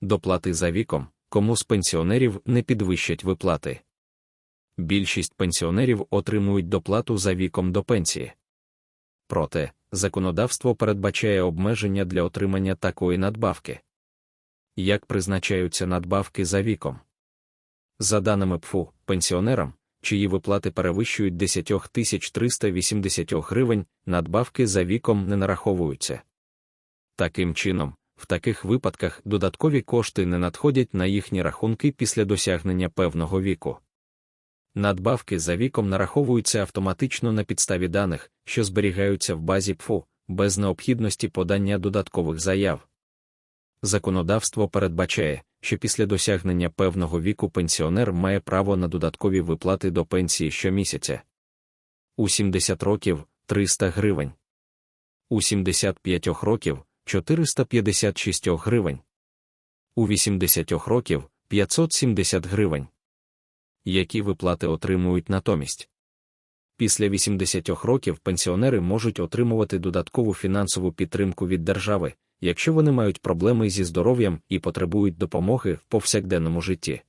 Доплати за віком, кому з пенсіонерів не підвищать виплати. Більшість пенсіонерів отримують доплату за віком до пенсії. Проте, законодавство передбачає обмеження для отримання такої надбавки. Як призначаються надбавки за віком? За даними ПФУ, пенсіонерам, чиї виплати перевищують 10 380 гривень, надбавки за віком не нараховуються. Таким чином, в таких випадках додаткові кошти не надходять на їхні рахунки після досягнення певного віку. Надбавки за віком нараховуються автоматично на підставі даних, що зберігаються в базі ПФУ, без необхідності подання додаткових заяв. Законодавство передбачає, що після досягнення певного віку пенсіонер має право на додаткові виплати до пенсії щомісяця. У 70 років 300 гривень. У 75 років 456 гривень. У 80 років 570 гривень. Які виплати отримують натомість? Після 80 років пенсіонери можуть отримувати додаткову фінансову підтримку від держави, якщо вони мають проблеми зі здоров'ям і потребують допомоги в повсякденному житті.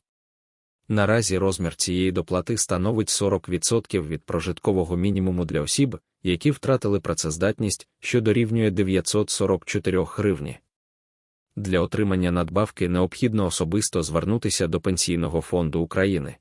Наразі розмір цієї доплати становить 40% від прожиткового мінімуму для осіб, які втратили працездатність, що дорівнює 944 гривні. Для отримання надбавки необхідно особисто звернутися до Пенсійного фонду України.